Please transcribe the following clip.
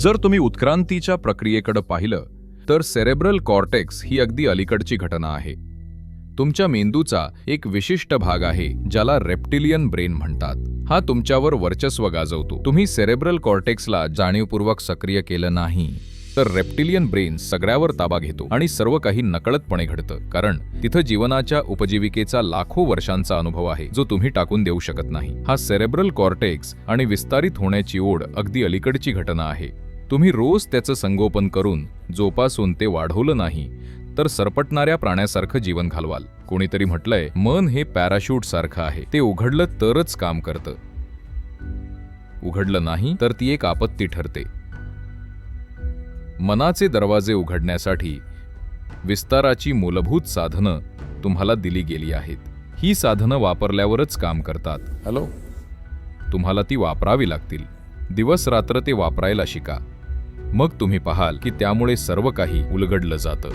जर तुम्ही उत्क्रांतीच्या प्रक्रियेकडे पाहिलं तर सेरेब्रल कॉर्टेक्स ही अगदी अलीकडची घटना आहे. तुमच्या मेंदूचा एक विशिष्ट भाग आहे ज्याला रेप्टिलियन ब्रेन म्हणतात. हा तुमच्यावर वर्चस्व गाजवतो. तुम्ही सेरेब्रल कॉर्टेक्सला जाणीवपूर्वक सक्रिय केलं नाही तर रेप्टिलियन ब्रेन सगळ्यावर ताबा घेतो आणि सर्व काही नकळतपणे घडतं. कारण तिथं जीवनाच्या उपजीविकेचा लाखो वर्षांचा अनुभव आहे जो तुम्ही टाकून देऊ शकत नाही. हा सेरेब्रल कॉर्टेक्स आणि विस्तारित होण्याची ओढ अगदी अलीकडची घटना आहे. तुम्ही रोज त्याचं संगोपन करून जोपासून ते वाढवलं नाही तर सरपटणाऱ्या प्राण्यासारखं जीवन घालवाल. कोणीतरी म्हटलंय मन हे पॅराशूट सारखं आहे. ते उघडलं तरच काम करतं. उघडलं नाही तर ती एक आपत्ती ठरते. मनाचे दरवाजे उघडण्यासाठी विस्ताराची मूलभूत साधनं तुम्हाला दिली गेली आहेत. ही साधनं वापरल्यावरच काम करतात. हॅलो? तुम्हाला ती वापरावी लागतील. दिवस रात्र ते वापरायला शिका. मग तुम्ही पाहाल की त्यामुळे सर्व काही उलगडलं जातं.